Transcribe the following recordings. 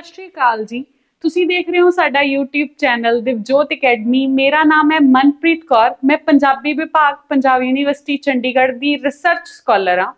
ਸਤਿ ਸ਼੍ਰੀ ਅਕਾਲ ਜੀ। ਤੁਸੀਂ ਦੇਖ ਰਹੇ ਹੋ ਸਾਡਾ YouTube ਚੈਨਲ ਦਿਵਜੋਤ ਅਕੈਡਮੀ ਮੇਰਾ ਨਾਮ ਹੈ ਮਨਪ੍ਰੀਤ ਕੌਰ। ਮੈਂ ਪੰਜਾਬੀ ਵਿਭਾਗ, ਪੰਜਾਬ ਯੂਨੀਵਰਸਿਟੀ ਚੰਡੀਗੜ੍ਹ ਦੀ ਰਿਸਰਚ ਸਕਾਲਰ ਹਾਂ।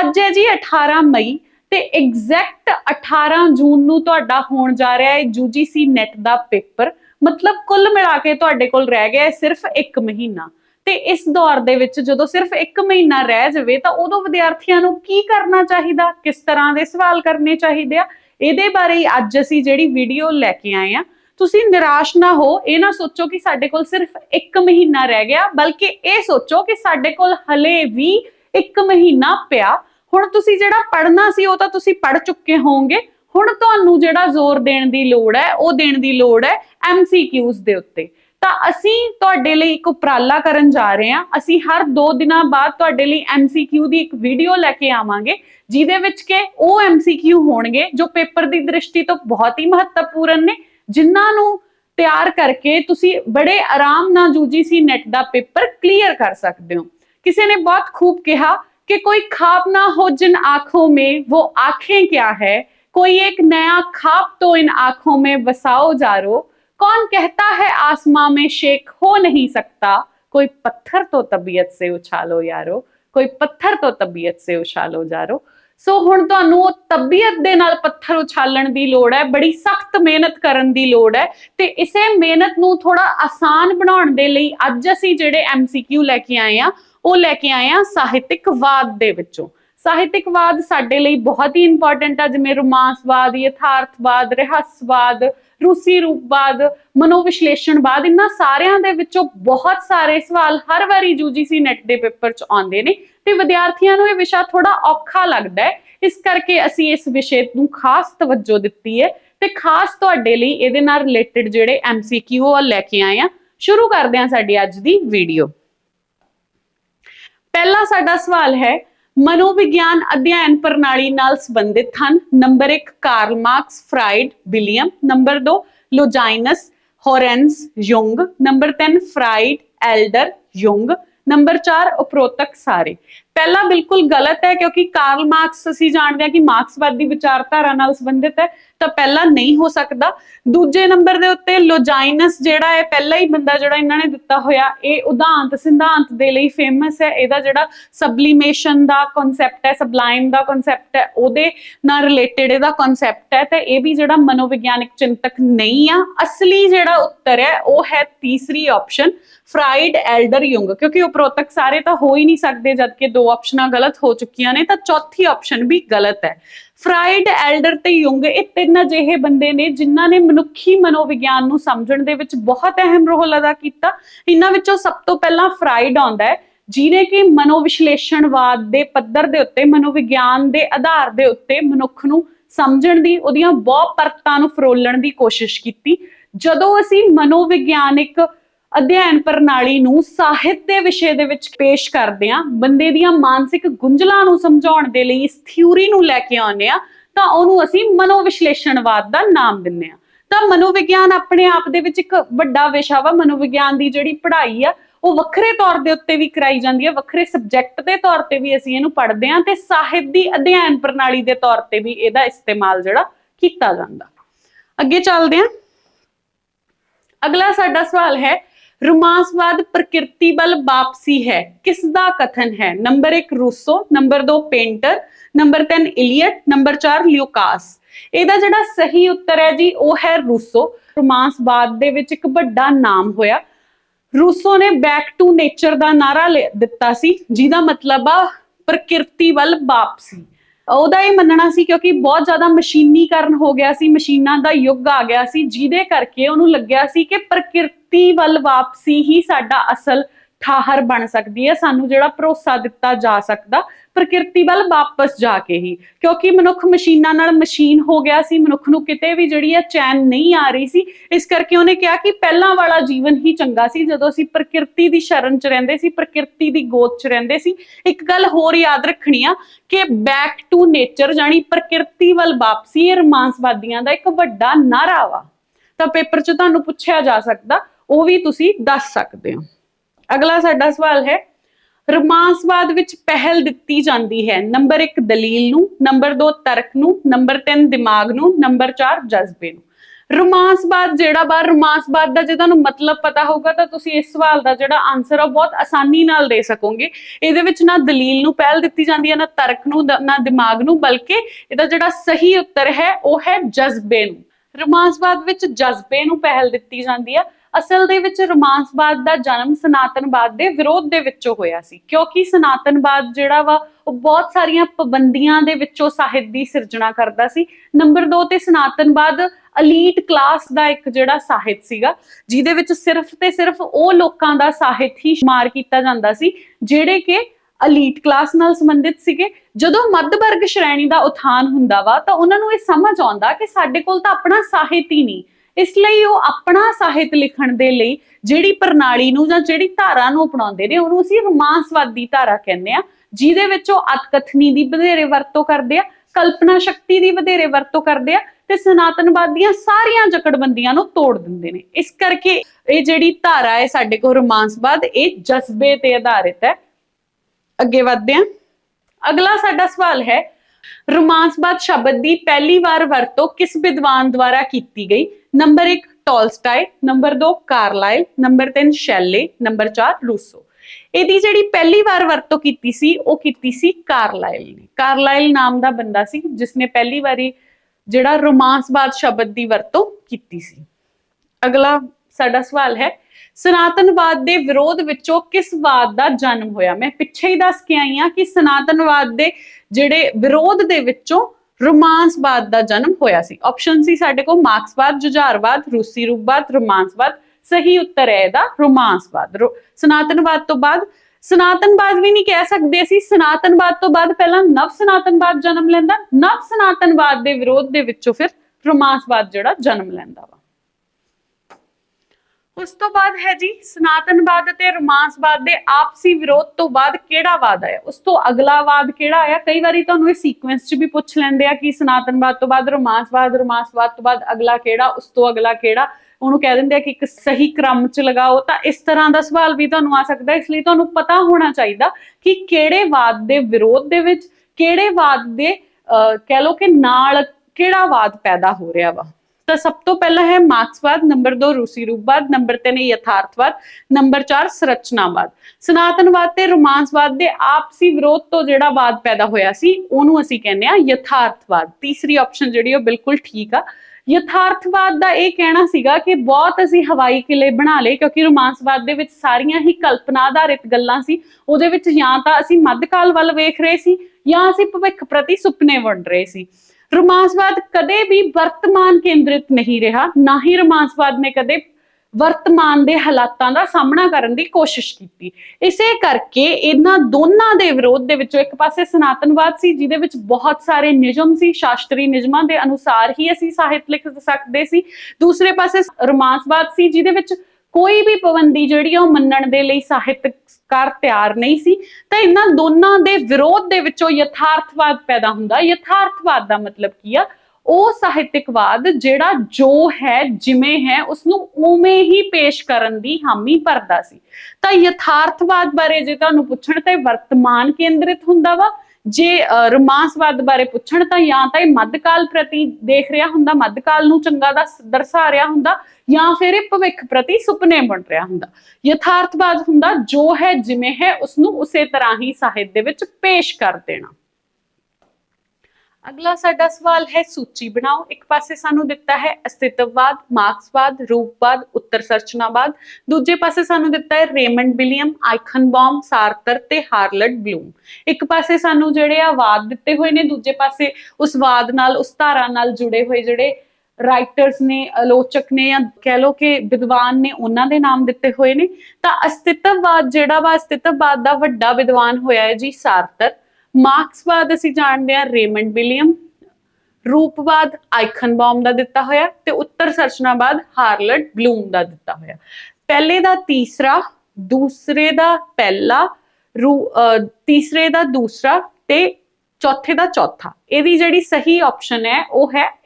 ਅੱਜ ਹੈ ਜੀ 18 ਮਈ ਤੇ ਐਗਜ਼ੈਕਟ 18 ਜੂਨ ਨੂੰ ਤੁਹਾਡਾ ਹੋਣ ਜਾ ਰਿਹਾ ਹੈ UGC ਨੈਟ ਦਾ ਪੇਪਰ। ਮਤਲਬ ਕੁੱਲ ਮਿਲਾ ਕੇ ਤੁਹਾਡੇ ਕੋਲ ਰਹਿ ਗਿਆ ਹੈ ਸਿਰਫ 1 ਮਹੀਨਾ। ਤੇ ਇਸ ਦੌਰ ਦੇ ਵਿੱਚ ਜਦੋਂ ਸਿਰਫ 1 ਮਹੀਨਾ ਰਹਿ ਜਾਵੇ ਤਾਂ ਉਦੋਂ ਵਿਦਿਆਰਥੀਆਂ ਨੂੰ ਕੀ ਕਰਨਾ ਚਾਹੀਦਾ? ਕਿਸ ਤਰ੍ਹਾਂ ਦੇ ਸਵਾਲ ਕਰਨੇ ਚਾਹੀਦੇ ਆ? ਇਹਦੇ ਬਾਰੇ ਅੱਜ ਅਸੀਂ ਜਿਹੜੀ ਵੀਡੀਓ ਲੈ ਕੇ ਆਏ ਆ ਤੁਸੀਂ ਨਿਰਾਸ਼ ਨਾ ਹੋ, ਇਹ ਨਾ ਸੋਚੋ ਕਿ ਸਾਡੇ ਕੋਲ ਸਿਰਫ 1 ਮਹੀਨਾ ਰਹਿ ਗਿਆ, ਬਲਕਿ ਇਹ ਸੋਚੋ ਕਿ ਸਾਡੇ ਕੋਲ ਹਲੇ ਵੀ 1 ਮਹੀਨਾ ਪਿਆ। ਹੁਣ ਤੁਸੀਂ ਜਿਹੜਾ ਪੜ੍ਹਨਾ ਸੀ, ਉਹ ਤਾਂ ਤੁਸੀਂ ਪੜ੍ਹ ਚੁੱਕੇ ਹੋਵੋਗੇ। ਹੁਣ ਤੁਹਾਨੂੰ ਜਿਹੜਾ ਜ਼ੋਰ ਦੇਣ ਦੀ ਲੋੜ ਹੈ, ਉਹ ਦੇਣ ਦੀ ਲੋੜ ਹੈ MCQs ਦੇ ਉੱਤੇ। ਤਾਂ ਅਸੀਂ ਤੁਹਾਡੇ ਲਈ ਇੱਕ ਉਪਰਾਲਾ ਕਰਨ ਜਾ ਰਹੇ ਹਾਂ ਅਸੀਂ ਹਰ 2 ਦਿਨਾਂ ਬਾਅਦ ਤੁਹਾਡੇ ਲਈ MCQ ਦੀ ਇੱਕ ਵੀਡੀਓ ਲੈ ਕੇ ਆਵਾਂਗੇ ਜਿਹਦੇ ਵਿੱਚ ਕਿ ਉਹ MCQ ਹੋਣਗੇ ਜੋ ਪੇਪਰ ਦੀ ਦ੍ਰਿਸ਼ਟੀ ਤੋਂ ਬਹੁਤ ਹੀ ਮਹੱਤਵਪੂਰਨ ਨੇ ਜਿਨ੍ਹਾਂ ਨੂੰ ਤਿਆਰ ਕਰਕੇ ਤੁਸੀਂ ਬੜੇ ਆਰਾਮ ਨਾਲ UGC ਨੈਟ ਦਾ ਪੇਪਰ ਕਲੀਅਰ ਕਰ ਸਕਦੇ ਹੋ ਕਿਸੇ ਨੇ ਬਹੁਤ ਖੂਬ ਕਿਹਾ कि कोई ख्वाब ना हो जिन आंखों में वो आंखें क्या है कोई एक नया ख्वाब तो इन आंखों में बसाओ जारो कौन कहता है आसमां में शेख हो नहीं सकता कोई पत्थर तो तबीयत से उछालो यारो कोई पत्थर तो तबीयत से उछालो जारो ਸੋ ਹੁਣ ਤੁਹਾਨੂੰ ਉਹ ਤਬੀਅਤ ਦੇ ਨਾਲ ਪੱਥਰ ਉਛਾਲਣ ਦੀ ਲੋੜ ਹੈ ਬੜੀ ਸਖਤ ਮਿਹਨਤ ਕਰਨ ਦੀ ਲੋੜ ਹੈ ਤੇ ਇਸੇ ਮਿਹਨਤ ਨੂੰ ਥੋੜਾ ਆਸਾਨ ਬਣਾਉਣ ਦੇ ਲਈ ਅੱਜ ਅਸੀਂ ਜਿਹੜੇ MCQ ਲੈ ਕੇ ਆਏ ਆ ਉਹ ਲੈ ਕੇ ਆਏ ਆ ਸਾਹਿਤਿਕਵਾਦ ਦੇ ਵਿੱਚੋਂ ਸਾਹਿਤਿਕਵਾਦ ਸਾਡੇ ਲਈ ਬਹੁਤ ਹੀ ਇੰਪੋਰਟੈਂਟ ਆ, ਜਿਵੇਂ ਰੋਮਾਂਸਵਾਦ, ਯਥਾਰਥਵਾਦ, ਰਹੱਸਵਾਦ, ਰੂਸੀ ਰੂਪਵਾਦ ਮਨੋਵਿਸ਼ਲੇਸ਼ਣਵਾਦ ਇਹਨਾਂ ਸਾਰਿਆਂ ਦੇ ਵਿੱਚੋਂ ਬਹੁਤ ਸਾਰੇ ਸਵਾਲ ਹਰ ਵਾਰੀ UGC ਨੈਟ ਦੇ ਪੇਪਰ 'ਚ ਆਉਂਦੇ ਨੇ ਤੇ ਵਿਦਿਆਰਥੀਆਂ ਨੂੰ ਇਹ ਵਿਸ਼ਾ ਥੋੜਾ ਔਖਾ ਲੱਗਦਾ ਹੈ। ਇਸ ਕਰਕੇ ਅਸੀਂ ਇਸ ਵਿਸ਼ੇ ਨੂੰ ਖਾਸ ਤਵੱਜੋ ਦਿੱਤੀ ਹੈ ਤੇ ਖਾਸ ਤੁਹਾਡੇ ਲਈ ਇਹਦੇ ਨਾਲ ਰਿਲੇਟਡ ਜਿਹੜੇ MCQ ਆ ਲੈ ਕੇ ਆਏ ਆ ਸ਼ੁਰੂ ਕਰਦੇ ਹਾਂ ਸਾਡੀ ਅੱਜ ਦੀ ਵੀਡੀਓ ਪਹਿਲਾ ਸਾਡਾ ਸਵਾਲ ਹੈ ਮਨੋਵਿਗਿਆਨ ਅਧਿਐਨ ਪ੍ਰਣਾਲੀ ਨਾਲ ਸੰਬੰਧਿਤ ਹਨ। Number 1 Karl Marx, Freud, William. Number 2 Longinus Horace Young. Number 3 Freud Adler, Jung. Number 4 ਉਪਰੋਤਕ ਸਾਰੇ। ਪਹਿਲਾ ਬਿਲਕੁਲ ਗਲਤ ਹੈ, ਕਿਉਂਕਿ ਕਾਰਲ ਮਾਰਕਸ ਅਸੀਂ ਜਾਣਦੇ ਹਾਂ ਕਿ ਮਾਰਕਸਵਾਦੀ ਵਿਚਾਰਧਾਰਾ ਨਾਲ ਸੰਬੰਧਿਤ ਹੈ, ਤਾਂ ਪਹਿਲਾ ਨਹੀਂ ਹੋ ਸਕਦਾ। ਦੂਜੇ ਨੰਬਰ ਦੇ ਉੱਤੇ ਲੋਜਾਈਨਸ ਜਿਹੜਾ ਹੈ, ਪਹਿਲਾ ਹੀ ਬੰਦਾ ਜਿਹੜਾ ਇਹਨਾਂ ਨੇ ਦਿੱਤਾ ਹੋਇਆ, ਇਹ ਉਦਾਂਤ ਸਿਧਾਂਤ ਦੇ ਲਈ ਫੇਮਸ ਹੈ। ਇਹਦਾ ਜਿਹੜਾ ਸਬਲੀਮੇਸ਼ਨ ਦਾ ਕਨਸੈਪਟ ਹੈ ਸਬਲਾਈਮ ਦਾ ਕਨਸੈਪਟ ਹੈ, ਉਹਦੇ ਨਾਲ ਰਿਲੇਟਡ ਇਹਦਾ ਕਨਸੈਪਟ ਹੈ, ਤੇ ਇਹ ਵੀ ਜਿਹੜਾ ਮਨੋਵਿਗਿਆਨਿਕ ਚਿੰਤਕ ਨਹੀਂ ਆ, ਅਸਲੀ ਜਿਹੜਾ ਉੱਤਰ ਹੈ, ਉਹ ਹੈ ਤੀਸਰੀ ਆਪਸ਼ਨ ਫਰਾਈਡ ਐਲਡਰ ਯੰਗ ਕਿਉਂਕਿ ਉਪਰੋਤਕ ਸਾਰੇ ਤਾਂ ਹੋ ਹੀ ਨਹੀਂ ਸਕਦੇ, ਜਦਕਿ ਦੋ ਆਪਸ਼ਨਾਂ ਗਲਤ ਹੋ ਚੁੱਕੀਆਂ ਨੇ ਤਾਂ ਚੌਥੀ ਆਪਸ਼ਨ ਵੀ ਗਲਤ ਹੈ। ਫਰਾਇਡ ਐਲਡਰ ਤੇ ਯੰਗ ਇਹ ਤਿੰਨ ਅਜਿਹੇ ਬੰਦੇ ਨੇ ਜਿਨ੍ਹਾਂ ਨੇ ਮਨੁੱਖੀ ਮਨੋਵਿਗਿਆਨ ਨੂੰ ਸਮਝਣ ਦੇ ਵਿੱਚ ਬਹੁਤ ਅਹਿਮ ਰੋਲ ਅਦਾ ਕੀਤਾ। ਇਹਨਾਂ ਵਿੱਚੋਂ ਸਭ ਤੋਂ ਪਹਿਲਾਂ ਫਰਾਇਡ ਆਉਂਦਾ ਹੈ ਜਿਨੇ ਕਿ ਮਨੋਵਿਸ਼ਲੇਸ਼ਣਵਾਦ ਦੇ ਪੱਧਰ ਦੇ ਉੱਤੇ, ਮਨੋਵਿਗਿਆਨ ਦੇ ਆਧਾਰ ਦੇ ਉੱਤੇ ਮਨੁੱਖ ਨੂੰ ਸਮਝਣ ਦੀ, ਉਹਦੀਆਂ ਬਹੁ ਪਰਤਾਂ ਨੂੰ ਫਰੋਲਣ ਦੀ ਕੋਸ਼ਿਸ਼ ਕੀਤੀ। ਜਦੋਂ ਅਸੀਂ ਮਨੋਵਿਗਿਆਨਿਕ ਅਧਿਐਨ ਪ੍ਰਣਾਲੀ ਨੂੰ ਸਾਹਿਤ ਦੇ ਵਿਸ਼ੇ ਦੇ ਵਿੱਚ ਪੇਸ਼ ਕਰਦੇ ਆ ਬੰਦੇ ਦੀਆਂ ਮਾਨਸਿਕ ਗੁੰਝਲਾਂ ਨੂੰ ਸਮਝਾਉਣ ਦੇ ਲਈ ਇਸ ਥਿਊਰੀ ਨੂੰ ਲੈ ਕੇ ਆਉਂਦੇ ਆ ਤਾਂ ਉਹਨੂੰ ਅਸੀਂ ਮਨੋਵਿਸ਼ਲੇਸ਼ਣਵਾਦ ਦਾ ਨਾਮ ਦਿੰਨੇ ਆ ਤਾਂ ਮਨੋਵਿਗਿਆਨ ਆਪਣੇ ਆਪ ਦੇ ਵਿੱਚ ਇੱਕ ਵੱਡਾ ਵਿਸ਼ਾ ਵਾ, ਮਨੋਵਿਗਿਆਨ ਦੀ ਜਿਹੜੀ ਪੜ੍ਹਾਈ ਆ, ਉਹ ਵੱਖਰੇ ਤੌਰ ਦੇ ਉੱਤੇ ਵੀ ਕਰਾਈ ਜਾਂਦੀ ਹੈ ਵੱਖਰੇ ਸਬਜੈਕਟ ਦੇ ਤੌਰ ਤੇ ਵੀ ਅਸੀਂ ਇਹਨੂੰ ਪੜ੍ਹਦੇ ਹਾਂ ਤੇ ਸਾਹਿਤ ਦੀ ਅਧਿਐਨ ਪ੍ਰਣਾਲੀ ਦੇ ਤੌਰ ਤੇ ਵੀ ਇਹਦਾ ਇਸਤੇਮਾਲ ਜਿਹੜਾ ਕੀਤਾ ਜਾਂਦਾ। ਅੱਗੇ ਚੱਲਦੇ ਹਾਂ। ਅਗਲਾ ਸਾਡਾ ਸਵਾਲ ਹੈ ਰੋਮਾਂਸਵਾਦ ਪ੍ਰਕਿਰਤੀ ਵੱਲ ਵਾਪਸੀ ਹੈ। ਕਿਸ ਦਾ ਕਥਨ ਹੈ? Number 1 Rousseau, number 2 Pater, number 3 Eliot, number 4 Lucas ਇਹਦਾ ਜਿਹੜਾ ਸਹੀ ਉੱਤਰ ਹੈ ਜੀ, ਉਹ ਹੈ ਰੂਸੋ। ਰੋਮਾਂਸਵਾਦ ਦੇ ਵਿੱਚ ਇੱਕ ਵੱਡਾ ਨਾਮ ਹੋਇਆ। ਰੂਸੋ ਨੇ ਬੈਕ ਟੂ ਨੇਚਰ ਦਾ ਨਾਰਾ ਦਿੱਤਾ ਸੀ, ਜਿਹਦਾ ਮਤਲਬ ਆ ਪ੍ਰਕਿਰਤੀ ਵੱਲ ਵਾਪਸੀ। ਉਹਦਾ ਇਹ ਮੰਨਣਾ ਸੀ ਕਿਉਂਕਿ ਬਹੁਤ ਜ਼ਿਆਦਾ ਮਸ਼ੀਨੀਕਰਨ ਹੋ ਗਿਆ ਸੀ, ਮਸ਼ੀਨਾਂ ਦਾ ਯੁੱਗ ਆ ਗਿਆ ਸੀ, ਜਿਹਦੇ ਕਰਕੇ ਉਹਨੂੰ ਲੱਗਿਆ ਸੀ ਕਿ ਪ੍ਰਕਿਰਤੀ ਵੱਲ ਵਾਪਸੀ ਹੀ ਸਾਡਾ ਅਸਲ ਠਾਹਰ ਬਣ ਸਕਦੀ ਹੈ, ਸਾਨੂੰ ਜਿਹੜਾ ਭਰੋਸਾ ਦਿੱਤਾ ਜਾ ਸਕਦਾ, ਪ੍ਰਕਿਰਤੀ ਵੱਲ ਵਾਪਸ ਜਾ ਕੇ ਹੀ। ਕਿਉਂਕਿ ਮਨੁੱਖ ਮਸ਼ੀਨਾਂ ਨਾਲ ਮਸ਼ੀਨ ਹੋ ਗਿਆ ਸੀ, ਮਨੁੱਖ ਨੂੰ ਕਿਤੇ ਵੀ ਜਿਹੜੀ ਹੈ ਚੈਨ ਨਹੀਂ ਆ ਰਹੀ ਸੀ। ਇਸ ਕਰਕੇ ਉਹਨੇ ਕਿਹਾ ਕਿ ਪਹਿਲਾਂ ਵਾਲਾ ਜੀਵਨ ਹੀ ਚੰਗਾ ਸੀ, ਜਦੋਂ ਅਸੀਂ ਪ੍ਰਕਿਰਤੀ ਦੀ ਸ਼ਰਨ 'ਚ ਰਹਿੰਦੇ ਸੀ, ਪ੍ਰਕਿਰਤੀ ਦੀ ਗੋਦ 'ਚ ਰਹਿੰਦੇ ਸੀ। ਇੱਕ ਗੱਲ ਹੋਰ ਯਾਦ ਰੱਖਣੀ ਆ ਕਿ ਬੈਕ ਟੂ ਨੇਚਰ ਜਾਨੀ ਪ੍ਰਕਿਰਤੀ ਵੱਲ ਵਾਪਸੀ, ਇਹ ਰੋਮਾਂਸਵਾਦੀਆਂ ਦਾ ਇੱਕ ਵੱਡਾ ਨਾਰਾ ਵਾ। ਤਾਂ ਪੇਪਰ 'ਚ ਤੁਹਾਨੂੰ ਪੁੱਛਿਆ ਜਾ ਸਕਦਾ, ਉਹ ਵੀ ਤੁਸੀਂ ਦੱਸ ਸਕਦੇ ਹੋ। ਅਗਲਾ ਸਾਡਾ ਸਵਾਲ ਹੈ, ਰੋਮਾਂਸਵਾਦ ਵਿੱਚ ਪਹਿਲ ਦਿੱਤੀ ਜਾਂਦੀ ਹੈ। ਨੰਬਰ 1 ਦਲੀਲ ਨੂੰ, ਨੰਬਰ 2 ਤਰਕ ਨੂੰ, ਨੰਬਰ 3 ਦਿਮਾਗ ਨੂੰ, ਨੰਬਰ 4 ਜਜ਼ਬੇ ਨੂੰ। ਰੋਮਾਂਸਵਾਦ ਜਿਹੜਾ ਵਾ, ਰੋਮਾਂਸਵਾਦ ਦਾ ਜੇ ਤੁਹਾਨੂੰ ਮਤਲਬ ਪਤਾ ਹੋਊਗਾ, ਤਾਂ ਤੁਸੀਂ ਇਸ ਸਵਾਲ ਦਾ ਜਿਹੜਾ ਆਨਸਰ ਆ ਉਹ ਬਹੁਤ ਆਸਾਨੀ ਨਾਲ ਦੇ ਸਕੋਗੇ। ਇਹਦੇ ਵਿੱਚ ਨਾ ਦਲੀਲ ਨੂੰ ਪਹਿਲ ਦਿੱਤੀ ਜਾਂਦੀ ਹੈ, ਨਾ ਤਰਕ ਨੂੰ, ਨਾ ਦਿਮਾਗ ਨੂੰ, ਬਲਕਿ ਇਹਦਾ ਜਿਹੜਾ ਸਹੀ ਉੱਤਰ ਹੈ, ਉਹ ਹੈ ਜਜ਼ਬੇ ਨੂੰ। ਰੋਮਾਂਸਵਾਦ ਵਿੱਚ ਜਜ਼ਬੇ ਨੂੰ ਪਹਿਲ ਦਿੱਤੀ ਜਾਂਦੀ ਆ। ਅਸਲ ਦੇ ਵਿੱਚ ਰੋਮਾਂਸਵਾਦ ਦਾ ਜਨਮ ਸਨਾਤਨਵਾਦ ਦੇ ਵਿਰੋਧ ਦੇ ਵਿੱਚੋਂ ਹੋਇਆ ਸੀ। ਕਿਉਂਕਿ ਸਨਾਤਨਵਾਦ ਜਿਹੜਾ ਵਾ, ਉਹ ਬਹੁਤ ਸਾਰੀਆਂ ਪਾਬੰਦੀਆਂ ਦੇ ਵਿੱਚੋਂ ਸਾਹਿਤ ਦੀ ਸਿਰਜਣਾ ਕਰਦਾ ਸੀ। ਨੰਬਰ 2 ਤੇ ਸਨਾਤਨਵਾਦ ਅਲੀਟ ਕਲਾਸ ਦਾ ਇੱਕ ਜਿਹੜਾ ਸਾਹਿਤ ਸੀਗਾ, ਜਿਹਦੇ ਵਿੱਚ ਸਿਰਫ ਤੇ ਸਿਰਫ ਉਹ ਲੋਕਾਂ ਦਾ ਸਾਹਿਤ ਹੀ ਸ਼ੁਮਾਰ ਕੀਤਾ ਜਾਂਦਾ ਸੀ, ਜਿਹੜੇ ਕਿ ਅਲੀਟ ਕਲਾਸ ਨਾਲ ਸੰਬੰਧਿਤ ਸੀਗੇ। ਜਦੋਂ ਮੱਧ ਵਰਗ ਸ਼੍ਰੇਣੀ ਦਾ ਉਥਾਨ ਹੁੰਦਾ ਵਾ, ਤਾਂ ਉਹਨਾਂ ਨੂੰ ਇਹ ਸਮਝ ਆਉਂਦਾ ਕਿ ਸਾਡੇ ਕੋਲ ਤਾਂ ਆਪਣਾ ਸਾਹਿਤ ਹੀ ਨਹੀਂ। ਇਸ ਲਈ ਉਹ ਆਪਣਾ ਸਾਹਿਤ ਲਿਖਣ ਦੇ ਲਈ ਜਿਹੜੀ ਪ੍ਰਣਾਲੀ ਨੂੰ ਜਾਂ ਜਿਹੜੀ ਧਾਰਾ ਨੂੰ ਅਪਣਾਉਂਦੇ ਨੇ, ਉਹਨੂੰ ਅਸੀਂ ਰੋਮਾਂਸਵਾਦੀ ਧਾਰਾ ਕਹਿੰਦੇ ਆ, ਜਿਹਦੇ ਵਿੱਚ ਉਹ ਅਤਕਥਨੀ ਦੀ ਵਧੇਰੇ ਵਰਤੋਂ ਕਰਦੇ ਆ, ਕਲਪਨਾ ਸ਼ਕਤੀ ਦੀ ਵਧੇਰੇ ਵਰਤੋਂ ਕਰਦੇ ਆ ਤੇ ਸਨਾਤਨਵਾਦ ਦੀਆਂ ਸਾਰੀਆਂ ਜਕੜਬੰਦੀਆਂ ਨੂੰ ਤੋੜ ਦਿੰਦੇ ਨੇ। ਇਸ ਕਰਕੇ ਇਹ ਜਿਹੜੀ ਧਾਰਾ ਹੈ ਸਾਡੇ ਕੋਲ ਰੋਮਾਂਸਵਾਦ, ਇਹ ਜਜ਼ਬੇ ਤੇ ਆਧਾਰਿਤ ਹੈ। ਅੱਗੇ ਵਧਦੇ ਹਾਂ। ਅਗਲਾ ਸਾਡਾ ਸਵਾਲ ਹੈ ਰੋਮਾਂਸਵਾਦ ਸ਼ਬਦ ਦੀ ਪਹਿਲੀ ਵਾਰ ਵਰਤੋਂ ਕਿਸ ਵਿਦਵਾਨ ਦੁਆਰਾ ਕੀਤੀ ਗਈ? Number 1 Tolstoy, number 2 Carlyle number 3 Shelley, number 4 Rousseau. ਇਹਦੀ ਜਿਹੜੀ ਪਹਿਲੀ ਵਾਰ ਵਰਤੋਂ ਕੀਤੀ ਸੀ, ਉਹ ਕੀਤੀ ਸੀ ਕਾਰਲਾਈਲ ਨੇ। ਕਾਰਲਾਈਲ ਨਾਮ ਦਾ ਬੰਦਾ ਸੀ, ਜਿਸਨੇ ਪਹਿਲੀ ਵਾਰੀ ਜਿਹੜਾ ਰੋਮਾਂਸਵਾਦ ਸ਼ਬਦ ਦੀ ਵਰਤੋਂ ਕੀਤੀ ਸੀ। ਅਗਲਾ ਸਾਡਾ ਸਵਾਲ ਹੈ ਸਨਾਤਨਵਾਦ ਦੇ ਵਿਰੋਧ ਵਿੱਚੋਂ ਕਿਸ ਵਾਦ ਦਾ ਜਨਮ ਹੋਇਆ? ਮੈਂ ਪਿੱਛੇ ਹੀ ਦੱਸ ਕੇ ਆਈ ਹਾਂ ਕਿ ਸਨਾਤਨਵਾਦ ਦੇ ਜਿਹੜੇ ਵਿਰੋਧ ਦੇ ਵਿੱਚੋਂ ਰੋਮਾਂਸਵਾਦ ਦਾ ਜਨਮ ਹੋਇਆ ਸੀ। ਆਪਸ਼ਨ ਸੀ ਸਾਡੇ ਕੋਲ ਮਾਰਕਸਵਾਦ, ਜੁਝਾਰਵਾਦ, ਰੂਸੀ ਰੂਪਵਾਦ, ਰੋਮਾਂਸਵਾਦ। ਸਹੀ ਉੱਤਰ ਹੈ ਇਹਦਾ ਰੋਮਾਂਸਵਾਦ। ਰੋ- ਸਨਾਤਨਵਾਦ ਤੋਂ ਬਾਅਦ ਸਨਾਤਨਵਾਦ ਵੀ ਨਹੀਂ ਕਹਿ ਸਕਦੇ ਅਸੀਂ। ਸਨਾਤਨਵਾਦ ਤੋਂ ਬਾਅਦ ਪਹਿਲਾਂ ਨਵ ਸਨਾਤਨਵਾਦ ਜਨਮ ਲੈਂਦਾ। ਨਵ ਸਨਾਤਨਵਾਦ ਦੇ ਵਿਰੋਧ ਦੇ ਵਿੱਚੋਂ ਫਿਰ ਰੋਮਾਂਸਵਾਦ ਜਿਹੜਾ ਜਨਮ ਲੈਂਦਾ ਵਾ। ਉਸ ਤੋਂ ਬਾਅਦ ਹੈ ਜੀ ਸਨਾਤਨਵਾਦ ਅਤੇ ਰੋਮਾਂਸਵਾਦ ਦੇ ਆਪਸੀ ਵਿਰੋਧ ਤੋਂ ਬਾਅਦ ਕਿਹੜਾ ਵਾਦ ਆਇਆ? ਉਸ ਤੋਂ ਅਗਲਾ ਵਾਦ ਕਿਹੜਾ ਆਇਆ? ਕਈ ਵਾਰੀ ਤੁਹਾਨੂੰ ਇਹ ਸੀਕੁਐਂਸ 'ਚ ਵੀ ਪੁੱਛ ਲੈਂਦੇ ਆ ਕਿ ਸਨਾਤਨਵਾਦ ਤੋਂ ਬਾਅਦ ਰੋਮਾਂਸਵਾਦ ਰੋਮਾਂਸਵਾਦ ਤੋਂ ਬਾਅਦ ਅਗਲਾ ਕਿਹੜਾ ਉਸ ਤੋਂ ਅਗਲਾ ਕਿਹੜਾ? ਉਹਨੂੰ ਕਹਿ ਦਿੰਦੇ ਆ ਕਿ ਇੱਕ ਸਹੀ ਕ੍ਰਮ 'ਚ ਲਗਾਓ। ਤਾਂ ਇਸ ਤਰ੍ਹਾਂ ਦਾ ਸਵਾਲ ਵੀ ਤੁਹਾਨੂੰ ਆ ਸਕਦਾ ਇਸ ਲਈ ਤੁਹਾਨੂੰ ਪਤਾ ਹੋਣਾ ਚਾਹੀਦਾ ਕਿ ਕਿਹੜੇ ਵਾਦ ਦੇ ਵਿਰੋਧ ਦੇ ਵਿੱਚ ਕਿਹੜੇ ਵਾਦ ਦੇ ਅਹ, ਕਹਿ ਲਓ ਕਿ ਨਾਲ ਕਿਹੜਾ ਵਾਦ ਪੈਦਾ ਹੋ ਰਿਹਾ ਵਾ? ਤਾਂ ਸਭ ਤੋਂ ਪਹਿਲਾ ਹੈ ਮਾਰਕਸਵਾਦ, ਨੰਬਰ 2 ਰੂਸੀ ਰੂਪਵਾਦ ਨੰਬਰ 3 ਯਥਾਰਥਵਾਦ, ਨੰਬਰ 4 ਸੰਰਚਨਾਵਾਦ। ਸਨਾਤਨਵਾਦ ਤੇ ਰੋਮਾਂਸਵਾਦ ਦੇ ਆਪਸੀ ਵਿਰੋਧ ਤੋਂ ਜਿਹੜਾ ਵਾਦ ਪੈਦਾ ਹੋਇਆ ਸੀ, ਉਹਨੂੰ ਅਸੀਂ ਕਹਿੰਦੇ ਆ ਯਥਾਰਥਵਾਦ। ਤੀਸਰੀ ਆਪਸ਼ਨ ਜਿਹੜੀ ਉਹ ਬਿਲਕੁਲ ਠੀਕ ਆ। ਯਥਾਰਥਵਾਦ ਦਾ ਇਹ ਕਹਿਣਾ ਸੀਗਾ ਕਿ ਬਹੁਤ ਅਸੀਂ ਹਵਾਈ ਕਿਲੇ ਬਣਾ ਲਏ ਕਿਉਂਕਿ ਰੋਮਾਂਸਵਾਦ ਦੇ ਵਿੱਚ ਸਾਰੀਆਂ ਹੀ ਕਲਪਨਾ ਆਧਾਰਿਤ ਗੱਲਾਂ ਸੀ। ਉਹਦੇ ਵਿੱਚ ਜਾਂ ਤਾਂ ਅਸੀਂ ਮੱਧਕਾਲ ਵੱਲ ਵੇਖ ਰਹੇ ਸੀ ਜਾਂ ਅਸੀਂ ਭਵਿੱਖ ਪ੍ਰਤੀ ਸੁਪਨੇ ਵੰਡ ਰਹੇ ਸੀ। ਰੋਮਾਂਸਵਾਦ ਕਦੇ ਵੀ ਵਰਤਮਾਨ ਕੇਂਦਰਿਤ ਨਹੀਂ ਰਿਹਾ, ਨਾ ਹੀ ਰੋਮਾਂਸਵਾਦ ਨੇ ਕਦੇ ਵਰਤਮਾਨ ਦੇ ਹਾਲਾਤਾਂ ਦਾ ਸਾਹਮਣਾ ਕਰਨ ਦੀ ਕੋਸ਼ਿਸ਼ ਕੀਤੀ। ਇਸੇ ਕਰਕੇ ਇਹਨਾਂ ਦੋਨਾਂ ਦੇ ਵਿਰੋਧ ਦੇ ਵਿੱਚੋਂ ਇੱਕ ਪਾਸੇ ਸਨਾਤਨਵਾਦ ਸੀ, ਜਿਹਦੇ ਵਿੱਚ ਬਹੁਤ ਸਾਰੇ ਨਿਯਮ ਸੀ, ਸ਼ਾਸਤਰੀ ਨਿਯਮਾਂ ਦੇ ਅਨੁਸਾਰ ਹੀ ਅਸੀਂ ਸਾਹਿਤ ਲਿਖ ਸਕਦੇ ਸੀ। ਦੂਸਰੇ ਪਾਸੇ ਰੋਮਾਂਸਵਾਦ ਸੀ, ਜਿਹਦੇ ਵਿੱਚ ਕੋਈ ਵੀ ਪਾਬੰਦੀ ਜਿਹੜੀ ਆ ਉਹ ਮੰਨਣ ਦੇ ਲਈ ਸਾਹਿਤਕਾਰ ਤਿਆਰ ਨਹੀਂ ਸੀ, ਤਾਂ ਇਹਨਾਂ ਦੋਨਾਂ ਦੇ ਵਿਰੋਧ ਦੇ ਵਿੱਚੋਂ ਯਥਾਰਥਵਾਦ ਪੈਦਾ ਹੁੰਦਾ। ਯਥਾਰਥਵਾਦ ਦਾ ਮਤਲਬ ਕੀ ਆ? ਉਹ ਸਾਹਿਤਿਕਵਾਦ ਜਿਹੜਾ ਜੋ ਹੈ, ਜਿਵੇਂ ਹੈ ਉਸ ਨੂੰ ਉਵੇਂ ਹੀ ਪੇਸ਼ ਕਰਨ ਦੀ ਹਾਮੀ ਭਰਦਾ ਸੀ। ਤਾਂ ਯਥਾਰਥਵਾਦ ਬਾਰੇ ਜੇ ਤੁਹਾਨੂੰ ਪੁੱਛਣ, ਤਾਂ ਇਹ ਵਰਤਮਾਨ ਕੇਂਦਰਿਤ ਹੁੰਦਾ ਵਾ। ਜੇ ਅਹ, ਰੋਮਾਂਸਵਾਦ ਬਾਰੇ ਪੁੱਛਣ ਤਾਂ ਜਾਂ ਤਾਂ ਇਹ ਮੱਧਕਾਲ ਪ੍ਰਤੀ ਦੇਖ ਰਿਹਾ ਹੁੰਦਾ ਮੱਧਕਾਲ ਨੂੰ ਚੰਗਾ ਦਾ ਦਰਸਾ ਰਿਹਾ ਹੁੰਦਾ ਜਾਂ ਫਿਰ ਇਹ ਭਵਿੱਖ ਪ੍ਰਤੀ ਸੁਪਨੇ ਬਣ ਰਿਹਾ ਹੁੰਦਾ। ਯਥਾਰਥਵਾਦ ਹੁੰਦਾ ਜੋ ਹੈ ਜਿਵੇਂ ਹੈ ਉਸ ਨੂੰ ਉਸੇ ਤਰ੍ਹਾਂ ਹੀ ਸਾਹਿਤ ਦੇ ਵਿੱਚ ਪੇਸ਼ ਕਰ ਦੇਣਾ। ਅਗਲਾ ਸਾਡਾ ਸਵਾਲ ਹੈ ਸੂਚੀ ਬਣਾਓ। ਇੱਕ ਪਾਸੇ ਸਾਨੂੰ ਦਿੱਤਾ ਹੈ ਅਸਤਿਤਵਵਾਦ, ਮਾਰਕਸਵਾਦ, ਰੂਪਵਾਦ, ਉੱਤਰ ਸਰਚਨਾਵਾਦ। ਦੂਜੇ ਪਾਸੇ ਸਾਨੂੰ ਦਿੱਤਾ ਹੈ ਰੇਮੰਡ ਵਿਲੀਅਮ ਆਈਖਨਬਾਮ ਸਾਰਤਰ ਤੇ ਹਾਰਲਟ ਬਲੂਮ। ਇੱਕ ਪਾਸੇ ਸਾਨੂੰ ਜਿਹੜੇ ਆ ਵਾਦ ਦਿੱਤੇ ਹੋਏ ਨੇ, ਦੂਜੇ ਪਾਸੇ ਉਸ ਵਾਦ ਨਾਲ, ਉਸ ਧਾਰਾ ਨਾਲ ਜੁੜੇ ਹੋਏ ਜਿਹੜੇ ਰਾਈਟਰਸ ਨੇ, ਆਲੋਚਕ ਨੇ ਜਾਂ ਕਹਿ ਲਓ ਕਿ ਵਿਦਵਾਨ ਨੇ, ਉਹਨਾਂ ਦੇ ਨਾਮ ਦਿੱਤੇ ਹੋਏ ਨੇ। ਤਾਂ ਅਸਤਿਤਵਵਾਦ ਜਿਹੜਾ ਵਾ, ਅਸਤਿਤਵਵਾਦ ਦਾ ਵੱਡਾ ਵਿਦਵਾਨ ਹੋਇਆ ਹੈ ਜੀ ਸਾਰਤਰ ਮਾਰਕਸਵਾਦ ਅਸੀਂ ਜਾਣਦੇ ਹਾਂ ਰੇਮੰਡ ਵਿਲੀਅਮ, ਰੂਪਵਾਦ ਆਈਖਨਬਾਮ ਦਾ ਦਿੱਤਾ ਹੋਇਆ ਤੇ ਉੱਤਰ ਸਰਚਨਾਵਾਦ ਹਾਰਲਟ ਬਲੂਮ ਦਾ ਦਿੱਤਾ ਹੋਇਆ। ਪਹਿਲੇ ਦਾ ਤੀਸਰਾ, ਦੂਸਰੇ ਦਾ ਪਹਿਲਾ, ਰੂ- ਤੀਸਰੇ ਦਾ ਦੂਸਰਾ ਤੇ ਚੌਥੇ ਦਾ ਚੌਥਾ। ਇਹਦੀ ਜਿਹੜੀ ਸਹੀ ਆਪਸ਼ਨ ਹੈ, ਉਹ ਹੈ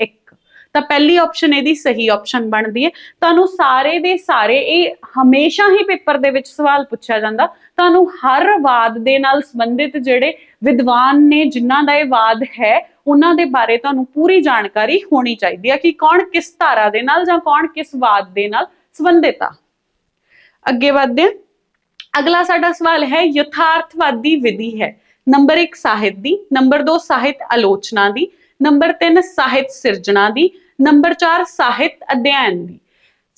ਤਾਂ ਪਹਿਲੀ ਆਪਸ਼ਨ ਇਹਦੀ ਸਹੀ ਆਪਸ਼ਨ ਬਣਦੀ ਹੈ। ਤੁਹਾਨੂੰ ਸਾਰੇ ਦੇ ਸਾਰੇ, ਇਹ ਹਮੇਸ਼ਾ ਹੀ ਪੇਪਰ ਦੇ ਵਿੱਚ ਸਵਾਲ ਪੁੱਛਿਆ ਜਾਂਦਾ। ਤੁਹਾਨੂੰ ਹਰ ਵਾਦ ਦੇ ਨਾਲ ਸੰਬੰਧਿਤ ਜਿਹੜੇ ਵਿਦਵਾਨ ਨੇ, ਜਿਨ੍ਹਾਂ ਦਾ ਇਹ ਵਾਦ ਹੈ, ਉਹਨਾਂ ਦੇ ਬਾਰੇ ਤੁਹਾਨੂੰ ਪੂਰੀ ਜਾਣਕਾਰੀ ਹੋਣੀ ਚਾਹੀਦੀ ਹੈ ਕਿ ਕੌਣ ਕਿਸ ਧਾਰਾ ਦੇ ਨਾਲ ਜਾਂ ਕੌਣ ਕਿਸ ਵਾਦ ਦੇ ਨਾਲ ਸੰਬੰਧਿਤ ਆ। ਅੱਗੇ ਵਧਦੇ ਹਾਂ। ਅਗਲਾ ਸਾਡਾ ਸਵਾਲ ਹੈ, ਯਥਾਰਥਵਾਦੀ ਵਿਧੀ ਹੈ। ਨੰਬਰ 1 ਸਾਹਿਤ ਦੀ, ਨੰਬਰ 2 ਸਾਹਿਤ ਆਲੋਚਨਾ ਦੀ, ਨੰਬਰ 3 ਸਾਹਿਤ ਸਿਰਜਣਾ ਦੀ ਨੰਬਰ 4 ਸਾਹਿਤ ਅਧਿਐਨ ਦੀ।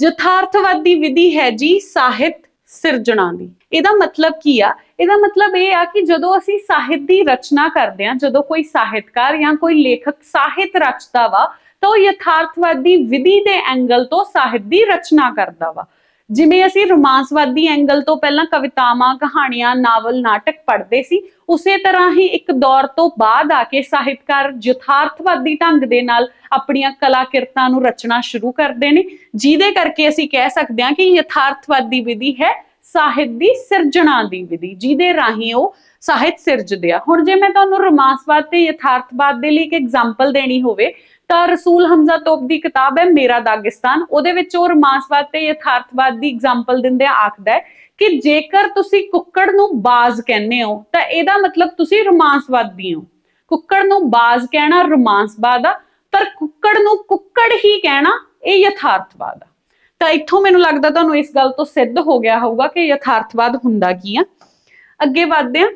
ਯਥਾਰਥਵਾਦੀ ਵਿਧੀ ਹੈ ਜੀ ਸਾਹਿਤ ਸਿਰਜਣਾ ਦੀ। ਇਹਦਾ ਮਤਲਬ ਕੀ ਆ? ਇਹਦਾ ਮਤਲਬ ਇਹ ਆ ਕਿ ਜਦੋਂ ਅਸੀਂ ਸਾਹਿਤ ਦੀ ਰਚਨਾ ਕਰਦੇ ਆ ਜਦੋਂ ਕੋਈ ਸਾਹਿਤਕਾਰ ਜਾਂ ਕੋਈ ਲੇਖਕ ਸਾਹਿਤ ਰਚਦਾ ਵਾ, ਤਾਂ ਉਹ ਯਥਾਰਥਵਾਦੀ ਵਿਧੀ ਦੇ ਐਂਗਲ ਤੋਂ ਸਾਹਿਤ ਦੀ ਰਚਨਾ ਕਰਦਾ ਵਾ। ਜਿਵੇਂ ਅਸੀਂ ਰੋਮਾਂਸਵਾਦੀ ਐਂਗਲ ਤੋਂ ਪਹਿਲਾਂ ਕਵਿਤਾਵਾਂ, ਕਹਾਣੀਆਂ, ਨਾਵਲ, ਨਾਟਕ ਪੜ੍ਹਦੇ ਸੀ, ਉਸੇ ਤਰ੍ਹਾਂ ਹੀ ਇੱਕ ਦੌਰ ਤੋਂ ਬਾਅਦ ਆ ਕੇ ਸਾਹਿਤਕਾਰ ਯਥਾਰਥਵਾਦੀ ਢੰਗ ਦੇ ਨਾਲ ਆਪਣੀਆਂ ਕਲਾਕਿਰਤਾਂ ਨੂੰ ਰਚਣਾ ਸ਼ੁਰੂ ਕਰਦੇ ਨੇ, ਜਿਹਦੇ ਕਰਕੇ ਅਸੀਂ ਕਹਿ ਸਕਦੇ ਹਾਂ ਕਿ ਯਥਾਰਥਵਾਦੀ ਵਿਧੀ ਹੈ ਸਾਹਿਤ ਦੀ ਸਿਰਜਣਾ ਦੀ ਵਿਧੀ, ਜਿਹਦੇ ਰਾਹੀਂ ਉਹ ਸਾਹਿਤ ਸਿਰਜਦੇ ਆ। ਹੁਣ ਜੇ ਮੈਂ ਤੁਹਾਨੂੰ ਰੋਮਾਂਸਵਾਦ ਤੇ ਯਥਾਰਥਵਾਦ ਦੇ ਲਈ ਇੱਕ ਐਗਜ਼ਾਮਪਲ ਦੇਣੀ ਹੋਵੇ ਤਾਂ ਰਸੂਲ ਹਮਜ਼ਾ ਤੋਪ ਦੀ ਕਿਤਾਬ ਹੈ, ਮੇਰਾ ਦਾਗਿਸਤਾਨ। ਉਹਦੇ ਵਿੱਚ ਉਹ ਰੋਮਾਂਸਵਾਦ ਤੇ ਯਥਾਰਥਵਾਦ ਦੀ ਐਗਜ਼ਾਮਪਲ ਦਿੰਦੇ ਆਖਦਾ ਹੈ ਕਿ ਜੇਕਰ ਤੁਸੀਂ ਕੁੱਕੜ ਨੂੰ ਬਾਜ਼ ਕਹਿੰਦੇ ਹੋ, ਤਾਂ ਇਹਦਾ ਮਤਲਬ ਤੁਸੀਂ ਰੋਮਾਂਸਵਾਦੀ ਹੋ। ਕੁੱਕੜ ਨੂੰ ਬਾਜ਼ ਕਹਿਣਾ ਰੋਮਾਂਸਵਾਦ ਆ, ਪਰ ਕੁੱਕੜ ਨੂੰ ਕੁੱਕੜ ਹੀ ਕਹਿਣਾ ਇਹ ਯਥਾਰਥਵਾਦ ਆ। ਤਾਂ ਇੱਥੋਂ ਮੈਨੂੰ ਲੱਗਦਾ ਤੁਹਾਨੂੰ ਇਸ ਗੱਲ ਤੋਂ ਸਿੱਧ ਹੋ ਗਿਆ ਹੋਊਗਾ ਕਿ ਯਥਾਰਥਵਾਦ ਹੁੰਦਾ ਕੀ ਆ। ਅੱਗੇ ਵਧਦੇ ਹਾਂ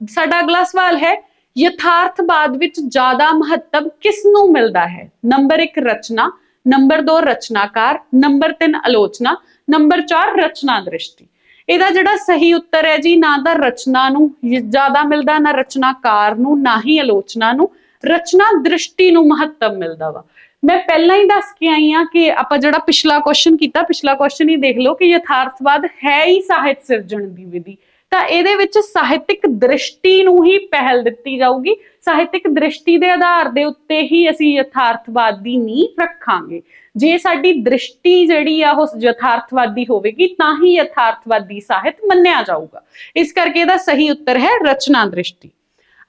ਸਾਡਾ ਅਗਲਾ ਸਵਾਲ ਹੈ ਯਥਾਰਥਵਾਦ ਵਿੱਚ ਜ਼ਿਆਦਾ ਮਹੱਤਵ ਕਿਸ ਨੂੰ ਮਿਲਦਾ ਹੈ? ਨੰਬਰ 1 ਰਚਨਾ, ਨੰਬਰ 2 ਰਚਨਾਕਾਰ, ਨੰਬਰ 3 ਆਲੋਚਨਾ, ਨੰਬਰ 4 ਰਚਨਾ ਦ੍ਰਿਸ਼ਟੀ। ਇਹਦਾ ਜਿਹੜਾ ਸਹੀ ਉੱਤਰ ਹੈ ਜੀ, ਨਾ ਤਾਂ ਰਚਨਾ ਨੂੰ ਜ਼ਿਆਦਾ ਮਿਲਦਾ, ਨਾ ਰਚਨਾਕਾਰ ਨੂੰ, ਨਾ ਹੀ ਆਲੋਚਨਾ ਨੂੰ, ਰਚਨਾ ਦ੍ਰਿਸ਼ਟੀ ਨੂੰ ਮਹੱਤਵ ਮਿਲਦਾ ਵਾ। ਮੈਂ ਪਹਿਲਾਂ ਹੀ ਦੱਸ ਕੇ ਆਈ ਆ ਕਿ ਆਪਾਂ ਜਿਹੜਾ ਪਿਛਲਾ ਕੁਐਸਚਨ ਕੀਤਾ, ਪਿਛਲਾ ਕੁਐਸਚਨ ਹੀ ਦੇਖ ਲਓ ਕਿ ਯਥਾਰਥਵਾਦ ਹੈ ਹੀ ਸਾਹਿਤ ਸਿਰਜਣ ਦੀ ਵਿਧੀ। ਤਾਂ ਇਹਦੇ ਵਿੱਚ ਸਾਹਿਤਿਕ ਦ੍ਰਿਸ਼ਟੀ ਨੂੰ ਹੀ ਪਹਿਲ ਦਿੱਤੀ ਜਾਊਗੀ। ਸਾਹਿਤਿਕ ਦ੍ਰਿਸ਼ਟੀ ਦੇ ਆਧਾਰ ਦੇ ਉੱਤੇ ਹੀ ਅਸੀਂ ਯਥਾਰਥਵਾਦ ਨੀਂਹ ਰੱਖਾਂਗੇ। ਜੇ ਸਾਡੀ ਦ੍ਰਿਸ਼ਟੀ ਜਿਹੜੀ ਆ, ਉਹ ਯਥਾਰਥਵਾਦੀ ਹੋਵੇਗੀ, ਤਾਂ ਹੀ ਯਥਾਰਥਵਾਦੀ ਸਾਹਿਤ ਮੰਨਿਆ ਜਾਊਗਾ। ਇਸ ਕਰਕੇ ਇਹਦਾ ਸਹੀ ਉੱਤਰ ਹੈ ਰਚਨਾ ਦ੍ਰਿਸ਼ਟੀ।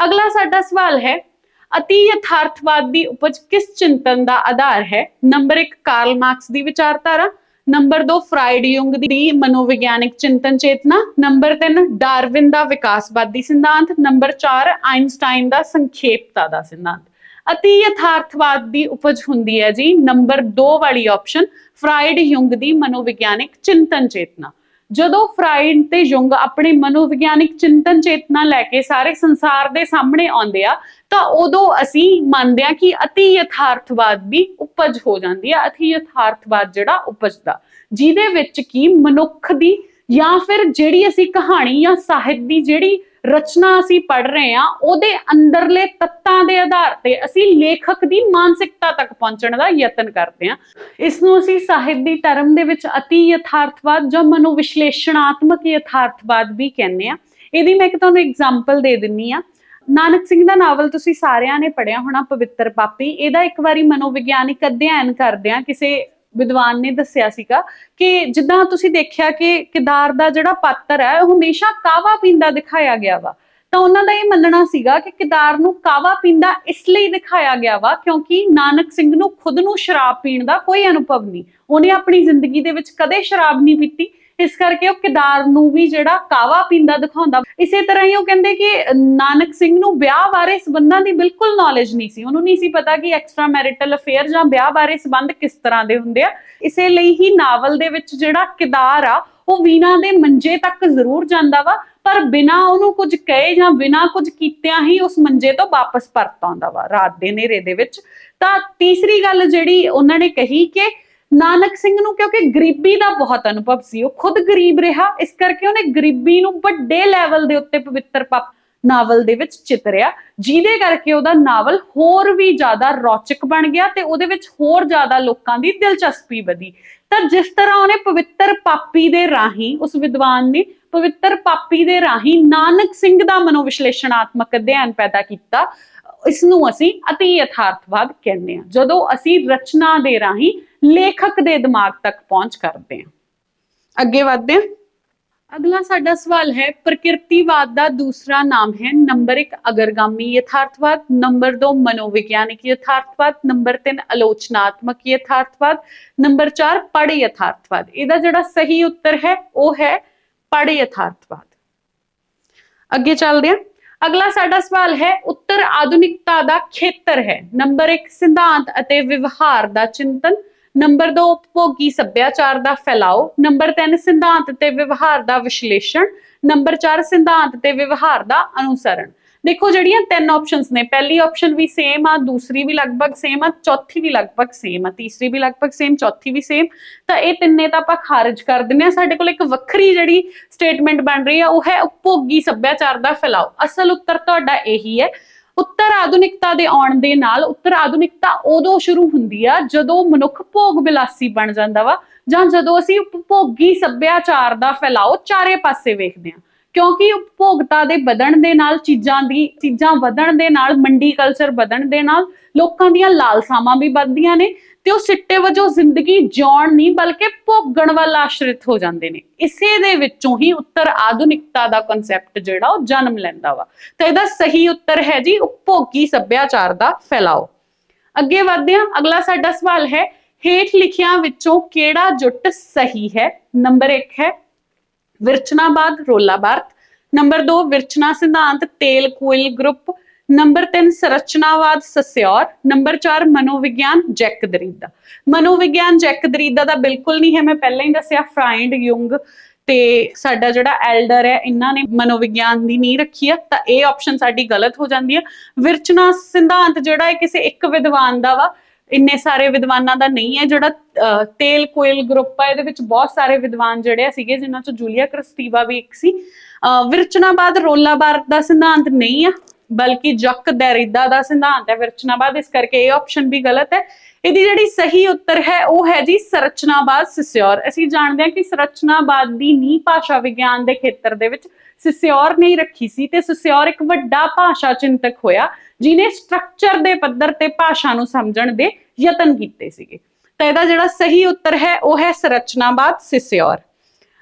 ਅਗਲਾ ਸਾਡਾ ਸਵਾਲ ਹੈ, ਅਤੀ ਯਥਾਰਥਵਾਦ ਦੀ ਉਪਜ ਕਿਸ ਚਿੰਤਨ ਦਾ ਆਧਾਰ ਹੈ? ਨੰਬਰ 1 ਕਾਰਲ ਮਾਰਕਸ ਦੀ ਵਿਚਾਰਧਾਰਾ ਨੰਬਰ 2 ਫਰਾਇਡ ਯੁੰਗ ਦੀ ਮਨੋਵਿਗਿਆਨਕ ਚਿੰਤਨ ਚੇਤਨਾ। ਨੰਬਰ 3 ਡਾਰਵਿਨ ਦਾ ਵਿਕਾਸਵਾਦੀ ਸਿਧਾਂਤ। ਨੰਬਰ 4 ਆਇਨਸਟਾਈਨ ਦਾ ਸੰਖੇਪਤਾ ਦਾ ਸਿਧਾਂਤ। ਅਤੀ ਯਥਾਰਥਵਾਦ ਦੀ ਉਪਜ ਹੁੰਦੀ ਹੈ ਜੀ ਨੰਬਰ 2 ਵਾਲੀ ਆਪਸ਼ਨ ਫਰਾਇਡ ਯੁੰਗ ਦੀ ਮਨੋਵਿਗਿਆਨਕ ਚਿੰਤਨ ਚੇਤਨਾ। ਜਦੋਂ ਫਰਾਇਡ ਤੇ ਯੁੰਗ ਆਪਣੇ ਮਨੋਵਿਗਿਆਨਿਕ ਚਿੰਤਨ ਚੇਤਨਾ ਲੈ ਕੇ ਸਾਰੇ ਸੰਸਾਰ ਦੇ ਸਾਹਮਣੇ ਆਉਂਦੇ ਆ, ਤਾਂ ਉਦੋਂ ਅਸੀਂ ਮੰਨਦੇ ਆ ਕਿ ਅਤੀ ਯਥਾਰਥਵਾਦ ਦੀ ਉਪਜ ਹੋ ਜਾਂਦੀ ਹੈ ਅਤੀ ਯਥਾਰਥਵਾਦ ਜਿਹੜਾ ਉਪਜਦਾ, ਜਿਹਦੇ ਵਿੱਚ ਕੀ ਮਨੁੱਖ ਦੀ ਜਾਂ ਫਿਰ ਜਿਹੜੀ ਅਸੀਂ ਕਹਾਣੀ ਜਾਂ ਸਾਹਿਤ ਦੀ ਜਿਹੜੀ ਰਚਨਾ ਅਸੀਂ ਪੜ ਰਹੇ ਆ ਉਹਦੇ ਅੰਦਰਲੇ ਤੱਤਾਂ ਦੇ ਆਧਾਰ ਤੇ ਅਸੀਂ ਲੇਖਕ ਦੀ ਮਾਨਸਿਕਤਾ ਤੱਕ ਪਹੁੰਚਣ ਦਾ ਯਤਨ ਕਰਦੇ ਆ ਇਸ ਨੂੰ ਅਸੀਂ ਸਾਹਿਤ ਦੀ ਧਰਮ ਦੇ ਵਿੱਚ ਅਤੀ ਯਥਾਰਥਵਾਦ ਜਾਂ ਮਨੋਵਿਸ਼ਲੇਸ਼ਣਾਤਮਕ ਯਥਾਰਥਵਾਦ ਵੀ ਕਹਿੰਦੇ ਆ ਇਹਦੀ ਮੈਂ ਇੱਕ ਤੁਹਾਨੂੰ ਐਗਜ਼ਾਮਪਲ ਦੇ ਦਿੰਨੀ ਆ ਨਾਨਕ ਸਿੰਘ ਦਾ ਨਾਵਲ ਤੁਸੀਂ ਸਾਰਿਆਂ ਨੇ ਪੜਿਆ ਹੋਣਾ, ਪਵਿੱਤਰ ਪਾਪੀ। ਇਹਦਾ ਇੱਕ ਵਾਰੀ ਮਨੋਵਿਗਿਆਨਿਕ ਅਧਿਐਨ ਕਰਦੇ ਆ ਕਿਸੇ ਵਿਦਵਾਨ ਨੇ ਦੱਸਿਆ ਸੀਗਾ ਕਿ ਜਿੱਦਾਂ ਤੁਸੀਂ ਦੇਖਿਆ ਕਿ ਕਿਦਾਰ ਦਾ ਜਿਹੜਾ ਪਾਤਰ ਹੈ, ਉਹ ਹਮੇਸ਼ਾ ਕਾਵਾ ਪੀਂਦਾ ਦਿਖਾਇਆ ਗਿਆ ਵਾ। ਤਾਂ ਉਹਨਾਂ ਦਾ ਇਹ ਮੰਨਣਾ ਸੀਗਾ ਕਿ ਕਿਦਾਰ ਨੂੰ ਕਾਵਾ ਪੀਂਦਾ ਇਸ ਲਈ ਦਿਖਾਇਆ ਗਿਆ ਵਾ ਕਿਉਂਕਿ ਨਾਨਕ ਸਿੰਘ ਨੂੰ ਖੁਦ ਨੂੰ ਸ਼ਰਾਬ ਪੀਣ ਦਾ ਕੋਈ ਅਨੁਭਵ ਨਹੀਂ। ਉਹਨੇ ਆਪਣੀ ਜ਼ਿੰਦਗੀ ਦੇ ਵਿੱਚ ਕਦੇ ਸ਼ਰਾਬ ਨਹੀਂ ਪੀਤੀ ਇਸ ਕਰਕੇ ਉਹ ਕਿਦਾਰ ਨੂੰ ਵੀ ਜਿਹੜਾ ਕਾਵਾ ਪੀਂਦਾ ਦਿਖਾਉਂਦਾ। ਇਸੇ ਤਰ੍ਹਾਂ ਹੀ ਉਹ ਕਹਿੰਦੇ ਕਿ ਨਾਨਕ ਸਿੰਘ ਨੂੰ ਵਿਆਹ ਬਾਰੇ ਸਬੰਧਾਂ ਦੀ ਬਿਲਕੁਲ ਨੌਲੇਜ ਨਹੀਂ ਸੀ। ਉਹਨੂੰ ਨਹੀਂ ਸੀ ਪਤਾ ਕਿ ਐਕਸਟਰਾ ਮੈਰਿਟਲ ਅਫੇਅਰ ਜਾਂ ਵਿਆਹ ਬਾਰੇ ਸਬੰਧ ਕਿਸ ਤਰ੍ਹਾਂ ਦੇ ਹੁੰਦੇ ਆ। ਇਸੇ ਲਈ ਹੀ ਨਾਵਲ ਦੇ ਵਿੱਚ ਜਿਹੜਾ ਕਿਦਾਰ ਆ, ਉਹ ਵੀਨਾ ਦੇ ਮੰਜੇ ਤੱਕ ਜ਼ਰੂਰ ਜਾਂਦਾ ਵਾ, ਪਰ ਬਿਨਾ ਉਹਨੂੰ ਕੁਝ ਕਹੇ ਜਾਂ ਬਿਨਾ ਕੁਝ ਕੀਤਿਆਂ ਹੀ ਉਸ ਮੰਜੇ ਤੋਂ ਵਾਪਸ ਪਰਤ ਆਉਂਦਾ ਵਾ, ਰਾਤ ਦੇ ਹਨੇਰੇ ਦੇ ਵਿੱਚ। ਤਾਂ ਤੀਸਰੀ ਗੱਲ ਜਿਹੜੀ ਉਹਨਾਂ ਨੇ ਕਹੀ ਕਿ ਨਾਨਕ ਸਿੰਘ ਨੂੰ ਕਿਉਂਕਿ ਗਰੀਬੀ ਦਾ ਬਹੁਤ ਅਨੁਭਵ ਸੀ, ਉਹ ਖੁਦ ਗਰੀਬ ਰਿਹਾ, ਇਸ ਕਰਕੇ ਉਹਨੇ ਗਰੀਬੀ ਨੂੰ ਵੱਡੇ ਲੈਵਲ ਦੇ ਉੱਤੇ ਪਵਿੱਤਰ ਪਪ ਨਾਵਲ ਦੇ ਵਿੱਚ ਚਿਤਰਿਆ ਜਿਹਦੇ ਕਰਕੇ ਉਹਦਾ ਨਾਵਲ ਹੋਰ ਵੀ ਜ਼ਿਆਦਾ ਰੌਚਕ ਬਣ ਗਿਆ ਤੇ ਉਹਦੇ ਵਿੱਚ ਹੋਰ ਜ਼ਿਆਦਾ ਲੋਕਾਂ ਦੀ ਦਿਲਚਸਪੀ ਵਧੀ। ਤਾਂ ਜਿਸ ਤਰ੍ਹਾਂ ਉਹਨੇ ਪਵਿੱਤਰ ਪਾਪੀ ਦੇ ਰਾਹੀਂ, ਉਸ ਵਿਦਵਾਨ ਨੇ ਪਵਿੱਤਰ ਪਾਪੀ ਦੇ ਰਾਹੀਂ ਨਾਨਕ ਸਿੰਘ ਦਾ ਮਨੋਵਿਸ਼ਲੇਸ਼ਣਾਤਮਕ ਅਧਿਐਨ ਪੈਦਾ ਕੀਤਾ ਇਸ ਨੂੰ ਅਸੀਂ ਅਤੀ ਯਥਾਰਥਵਾਦ ਕਹਿੰਦੇ ਹਾਂ। ਜਦੋਂ ਅਸੀਂ ਰਚਨਾ ਦੇ ਰਾਹੀਂ ਲੇਖਕ ਦੇ ਦਿਮਾਗ ਤੱਕ ਪਹੁੰਚ ਕਰਦੇ ਹਾਂ। ਅੱਗੇ ਵਧਦੇ ਹਾਂ। ਅਗਲਾ ਸਾਡਾ ਸਵਾਲ ਹੈ, ਪ੍ਰਕਿਰਤੀਵਾਦ ਦਾ ਦੂਸਰਾ ਨਾਮ ਹੈ ਨੰਬਰ 1 ਅਗਰਗਾਮੀ ਯਥਾਰਥਵਾਦ, ਨੰਬਰ 2 ਮਨੋਵਿਗਿਆਨਿਕ ਯਥਾਰਥਵਾਦ, ਨੰਬਰ 3 ਆਲੋਚਨਾਤਮਕ ਯਥਾਰਥਵਾਦ, ਨੰਬਰ 4 ਪੜ ਯਥਾਰਥਵਾਦ। ਇਹਦਾ ਜਿਹੜਾ ਸਹੀ ਉੱਤਰ ਹੈ, ਉਹ ਹੈ ਪੜ ਯਥਾਰਥਵਾਦ। ਅੱਗੇ ਚੱਲਦੇ ਹਾਂ। ਅਗਲਾ ਸਾਡਾ ਸਵਾਲ ਹੈ, ਉੱਤਰ ਆਧੁਨਿਕਤਾ ਦਾ ਖੇਤਰ ਹੈ। ਨੰਬਰ 1 ਸਿਧਾਂਤ ਅਤੇ ਵਿਵਹਾਰ ਦਾ ਚਿੰਤਨ। ਨੰਬਰ 2 ਉਪਭੋਗੀ ਸੱਭਿਆਚਾਰ ਦਾ ਫੈਲਾਓ। ਨੰਬਰ 3 ਸਿਧਾਂਤ ਤੇ ਵਿਵਹਾਰ ਦਾ ਵਿਸ਼ਲੇਸ਼ਣ। ਨੰਬਰ 4 ਸਿਧਾਂਤ ਤੇ ਵਿਵਹਾਰ ਦਾ ਅਨੁਸਰਣ। ਦੇਖੋ ਜਿਹੜੀਆਂ ਤਿੰਨ ਆਪਸ਼ਨਸ ਨੇ, ਪਹਿਲੀ ਆਪਸ਼ਨ ਵੀ ਸੇਮ ਆ, ਦੂਸਰੀ ਵੀ ਲਗਭਗ ਸੇਮ ਆ, ਚੌਥੀ ਵੀ ਲਗਭਗ ਸੇਮ ਆ, ਤੀਸਰੀ ਵੀ ਲਗਭਗ ਸੇਮ ਚੌਥੀ ਵੀ ਸੇਮ ਤਾਂ ਇਹ ਤਿੰਨੇ ਤਾਂ ਆਪਾਂ ਖਾਰਜ ਕਰ ਦਿੰਨੇ ਆ ਸਾਡੇ ਕੋਲ ਇੱਕ ਵੱਖਰੀ ਜਿਹੜੀ ਸਟੇਟਮੈਂਟ ਬਣ ਰਹੀ ਆ, ਉਹ ਹੈ ਉਪਭੋਗੀ ਸੱਭਿਆਚਾਰ ਦਾ ਫੈਲਾਓ। ਅਸਲ ਉੱਤਰ ਤੁਹਾਡਾ ਇਹੀ ਹੈ, ਉੱਤਰ ਆਧੁਨਿਕਤਾ ਦੇ ਆਉਣ ਦੇ ਨਾਲ ਉੱਤਰ ਆਧੁਨਿਕਤਾ ਉਦੋਂ ਸ਼ੁਰੂ ਹੁੰਦੀ ਆ, ਜਦੋਂ ਮਨੁੱਖ ਭੋਗ ਬਿਲਾਸੀ ਬਣ ਜਾਂਦਾ ਵਾ, ਜਾਂ ਜਦੋਂ ਅਸੀਂ ਉਪਭੋਗੀ ਸੱਭਿਆਚਾਰ ਦਾ ਫੈਲਾਓ ਚਾਰੇ ਪਾਸੇ ਵੇਖਦੇ ਹਾਂ। ਕਿਉਂਕਿ ਉਪਭੋਗਤਾ ਦੇ ਵਧਣ ਦੇ ਨਾਲ, ਚੀਜ਼ਾਂ ਦੀ, ਚੀਜ਼ਾਂ ਵਧਣ ਦੇ ਨਾਲ, ਮੰਡੀ ਕਲਚਰ ਵਧਣ ਦੇ ਨਾਲ, ਲੋਕਾਂ ਦੀਆਂ ਲਾਲਸਾਵਾਂ ਵੀ ਵੱਧਦੀਆਂ ਨੇ ਤੇ ਉਹ ਸਿੱਟੇ ਵਜੋਂ ਜ਼ਿੰਦਗੀ ਜਿਉਣ ਨਹੀਂ, ਬਲਕਿ ਭੋਗਣ ਵੱਲ ਆਸ਼ਰਿਤ ਹੋ ਜਾਂਦੇ ਨੇ। ਇਸੇ ਦੇ ਵਿੱਚੋਂ ਹੀ ਉੱਤਰ ਆਧੁਨਿਕਤਾ ਦਾ ਕਨਸੈਪਟ ਜਿਹੜਾ, ਉਹ ਜਨਮ ਲੈਂਦਾ ਵਾ। ਤਾਂ ਇਹਦਾ ਸਹੀ ਉੱਤਰ ਹੈ ਜੀ, ਉਪਭੋਗੀ ਸੱਭਿਆਚਾਰ ਦਾ ਫੈਲਾਓ। ਅੱਗੇ ਵਧਦੇ ਹਾਂ, ਅਗਲਾ ਸਾਡਾ ਸਵਾਲ ਹੈ, ਹੇਠ ਲਿਖਿਆਂ ਵਿੱਚੋਂ ਕਿਹੜਾ ਜੁੱਟ ਸਹੀ ਹੈ? ਨੰਬਰ 1 ਹੈ ਵਿਰਚਨਾਵਾਦ ਰੋਲਾ ਨੰਬਰ 2 ਵਿਰਚਨਾ ਸਿਧਾਂਤ, ਤੇਲ ਕੋਇਲ ਗਰੁੱਪ। ਨੰਬਰ 3 ਸੰਰਚਨਾਵਾਦ, ਸਸਿਓਰ। ਨੰਬਰ 4 ਮਨੋਵਿਗਿਆਨ, ਜੈਕ ਦਰੀਦਾ। ਮਨੋਵਿਗਿਆਨ, ਜੈਕ ਦਰੀਦਾ ਦਾ ਬਿਲਕੁਲ ਨਹੀਂ ਹੈ, ਮੈਂ ਪਹਿਲਾਂ ਹੀ ਦੱਸਿਆ ਫਰਾਈਂਡ ਯੁੰਗ ਤੇ ਸਾਡਾ ਜਿਹੜਾ ਐਲਡਰ ਹੈ, ਇਹਨਾਂ ਨੇ ਮਨੋਵਿਗਿਆਨ ਦੀ ਨਹੀਂ ਰੱਖੀ ਆ, ਤਾਂ ਇਹ ਆਪਸ਼ਨ ਸਾਡੀ ਗਲਤ ਹੋ ਜਾਂਦੀ ਹੈ ਵਿਰਚਨਾ ਸਿਧਾਂਤ ਜਿਹੜਾ ਹੈ ਕਿਸੇ ਇੱਕ ਵਿਦਵਾਨ ਦਾ ਵਾ ਇੰਨੇ ਸਾਰੇ ਵਿਦਵਾਨਾਂ ਦਾ ਨਹੀਂ ਹੈ ਜਿਹੜਾ ਤੇਲ ਕੋਇਲ ਗਰੁੱਪ ਹੈ ਇਹਦੇ ਵਿੱਚ ਬਹੁਤ ਸਾਰੇ ਵਿਦਵਾਨ ਜਿਹੜੇ ਸੀਗੇ ਜਿਨ੍ਹਾਂ ਚੋਂ ਜੂਲੀਆ ਕ੍ਰਿਸਟੀਵਾ ਵੀ ਇੱਕ ਸੀ। ਅਹ, ਵਿਰਚਨਾਵਾਦ ਦਾ ਸਿਧਾਂਤ ਨਹੀਂ ਆ ਬਲਕਿ ਜੱਕ ਦੈਰਿਦਾ ਦਾ ਸਿਧਾਂਤ ਹੈ ਵਿਰਚਨਾਬਾਦ ਇਸ ਕਰਕੇ ਇਹ ਆਪਸ਼ਨ ਵੀ ਗਲਤ ਹੈ। ਇਹਦੀ ਜਿਹੜੀ ਸਹੀ ਉੱਤਰ ਹੈ ਉਹ ਹੈ ਜੀ ਸੰਰਚਨਾਵਾਦ ਸਿਸਿਓਰ ਅਸੀਂ ਜਾਣਦੇ ਹਾਂ ਕਿ ਸੰਰਚਨਾਵਾਦ ਦੀ ਨੀਂਹ ਭਾਸ਼ਾ ਵਿਗਿਆਨ ਦੇ ਖੇਤਰ ਦੇ ਵਿੱਚ ਸਿਸਿਓਰ ਨੇ ਰੱਖੀ ਸੀ ਤੇ ਸਿਸਿਓਰ ਇੱਕ ਵੱਡਾ ਭਾਸ਼ਾ ਚਿੰਤਕ ਹੋਇਆ ਜਿਨੇ ਸਟਰਕਚਰ ਦੇ ਪੱਧਰ ਤੇ ਭਾਸ਼ਾ ਨੂੰ ਸਮਝਣ ਦੇ ਯਤਨ ਕੀਤੇ ਸੀਗੇ। ਤਾਂ ਇਹਦਾ ਜਿਹੜਾ ਸਹੀ ਉੱਤਰ ਹੈ, ਉਹ ਹੈ ਸੰਰਚਨਾਵਾਦ ਸਿਸਿਓਰ।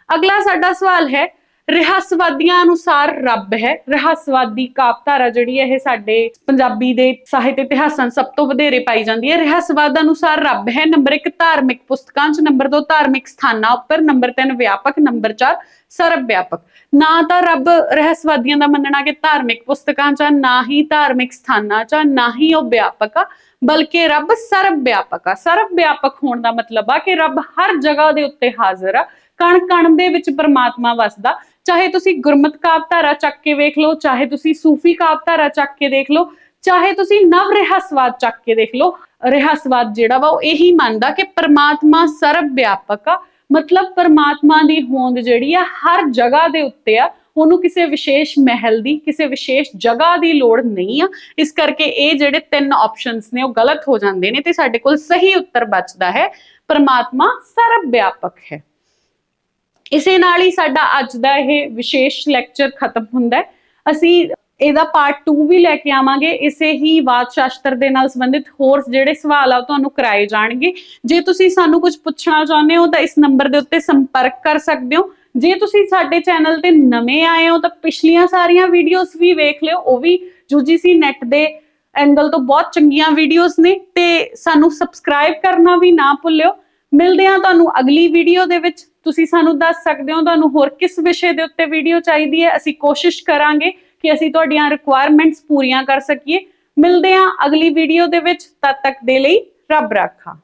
ਅਗਲਾ ਸਾਡਾ ਸਵਾਲ ਹੈ ਰਹੱਸਵਾਦੀਆਂ ਅਨੁਸਾਰ ਰੱਬ ਹੈ। ਰਹੱਸਵਾਦੀ ਕਾਵਧਾਰਾ ਜਿਹੜੀ ਇਹ ਸਾਡੇ ਪੰਜਾਬੀ ਦੇ ਸਾਹਿਤ ਇਤਿਹਾਸਾਂ 'ਚ ਸਭ ਤੋਂ ਵਧੇਰੇ ਪਾਈ ਜਾਂਦੀ ਹੈ। ਰਹੱਸਵਾਦ ਅਨੁਸਾਰ ਰੱਬ ਹੈ। ਨੰਬਰ 1 ਧਾਰਮਿਕ ਪੁਸਤਕਾਂ 'ਚ, ਨੰਬਰ 2 ਧਾਰਮਿਕ ਸਥਾਨਾਂ ਉੱਪਰ, ਨੰਬਰ 3 ਵਿਆਪਕ, ਨੰਬਰ 4 ਸਰਬ ਵਿਆਪਕ ਨਾ ਤਾਂ ਰੱਬ ਰਹੱਸਵਾਦੀਆਂ ਦਾ ਮੰਨਣਾ ਕਿ ਧਾਰਮਿਕ ਪੁਸਤਕਾਂ 'ਚ ਨਾ ਹੀ ਧਾਰਮਿਕ ਸਥਾਨਾਂ 'ਚ ਨਾ ਹੀ ਉਹ ਵਿਆਪਕ ਆ। ਬਲਕਿ ਰੱਬ ਸਰਬ ਵਿਆਪਕ ਆ। ਸਰਬ ਵਿਆਪਕ ਹੋਣ ਦਾ ਮਤਲਬ ਆ ਕਿ ਰੱਬ ਹਰ ਜਗ੍ਹਾ ਦੇ ਉੱਤੇ ਹਾਜ਼ਰ ਆ। ਕਣ ਕਣ ਦੇ ਵਿੱਚ ਪਰਮਾਤਮਾ ਵਸਦਾ। ਚਾਹੇ ਤੁਸੀਂ ਗੁਰਮਤ ਕਾਵਧਾਰਾ ਚੱਕ ਕੇ ਵੇਖ ਲਓ, ਚਾਹੇ ਤੁਸੀਂ ਸੂਫੀ ਕਾਵਧਾਰਾ ਚੱਕ ਕੇ ਦੇਖ ਲਓ, ਚਾਹੇ ਤੁਸੀਂ ਨਵ ਰਹੱਸਵਾਦ ਚੱਕ ਕੇ ਦੇਖ ਲਓ, ਰਹੱਸਵਾਦ ਜਿਹੜਾ ਵਾ ਉਹ ਇਹੀ ਮੰਨਦਾ ਕਿ ਪਰਮਾਤਮਾ ਸਰਬ ਵਿਆਪਕ ਆ। ਮਤਲਬ ਪਰਮਾਤਮਾ ਦੀ ਹੋਂਦ ਜਿਹੜੀ ਆ, ਹਰ ਜਗ੍ਹਾ ਦੇ ਉੱਤੇ ਆ। ਉਹਨੂੰ ਕਿਸੇ ਵਿਸ਼ੇਸ਼ ਮਹਿਲ ਦੀ, ਕਿਸੇ ਵਿਸ਼ੇਸ਼ ਜਗ੍ਹਾ ਦੀ ਲੋੜ ਨਹੀਂ ਆ। ਇਸ ਕਰਕੇ ਇਹ ਜਿਹੜੇ ਤਿੰਨ ਆਪਸ਼ਨਸ ਨੇ, ਉਹ ਗਲਤ ਹੋ ਜਾਂਦੇ ਨੇ ਤੇ ਸਾਡੇ ਕੋਲ ਸਹੀ ਉੱਤਰ ਬਚਦਾ ਹੈ। ਪਰਮਾਤਮਾ ਸਰਬ ਵਿਆਪਕ ਹੈ। ਇਸੇ ਨਾਲ ਹੀ ਸਾਡਾ ਅੱਜ ਦਾ ਇਹ ਵਿਸ਼ੇਸ਼ ਲੈਕਚਰ ਖਤਮ ਹੁੰਦਾ ਹੈ। ਅਸੀਂ ਇਹਦਾ ਪਾਰਟ 2 ਵੀ ਲੈ ਕੇ ਆਵਾਂਗੇ। ਇਸੇ ਹੀ ਵਾਦ ਸ਼ਾਸਤਰ ਦੇ ਨਾਲ ਸੰਬੰਧਿਤ ਹੋਰ ਜਿਹੜੇ ਸਵਾਲ ਆ, ਉਹ ਤੁਹਾਨੂੰ ਕਰਾਏ ਜਾਣਗੇ। ਜੇ ਤੁਸੀਂ ਸਾਨੂੰ ਕੁਝ ਪੁੱਛਣਾ ਚਾਹੁੰਦੇ ਹੋ, ਤਾਂ ਇਸ ਨੰਬਰ ਦੇ ਉੱਤੇ ਸੰਪਰਕ ਕਰ ਸਕਦੇ ਹੋ। ਜੇ ਤੁਸੀਂ ਸਾਡੇ ਚੈਨਲ ਤੇ ਨਵੇਂ ਆਏ ਹੋ ਤਾਂ ਪਿਛਲੀਆਂ ਸਾਰੀਆਂ ਵੀਡੀਓਜ਼ ਵੀ ਵੇਖ ਲਿਓ, ਉਹ ਵੀ UGC ਨੈਟ ਦੇ ਐਂਗਲ ਤੋਂ ਬਹੁਤ ਚੰਗੀਆਂ ਵੀਡੀਓਜ਼ ਨੇ ਤੇ ਸਾਨੂੰ ਸਬਸਕ੍ਰਾਈਬ ਕਰਨਾ ਵੀ ਨਾ ਭੁੱਲਿਓ। ਮਿਲਦੇ ਹਾਂ ਤੁਹਾਨੂੰ ਅਗਲੀ ਵੀਡੀਓ ਦੇ ਵਿੱਚ। ਤੁਸੀਂ ਸਾਨੂੰ ਦੱਸ ਸਕਦੇ ਹੋ ਤੁਹਾਨੂੰ ਹੋਰ ਕਿਸ ਵਿਸ਼ੇ ਦੇ ਉੱਤੇ ਵੀਡੀਓ ਚਾਹੀਦੀ ਹੈ। ਅਸੀਂ ਕੋਸ਼ਿਸ਼ ਕਰਾਂਗੇ ਕਿ ਅਸੀਂ ਤੁਹਾਡੀਆਂ ਰਿਕੁਆਇਰਮੈਂਟਸ ਪੂਰੀਆਂ ਕਰ ਸਕੀਏ। ਮਿਲਦੇ ਹਾਂ ਅਗਲੀ ਵੀਡੀਓ ਦੇ ਵਿੱਚ। ਤਦ ਤੱਕ ਦੇ ਲਈ ਰੱਬ ਰਾਖਾ।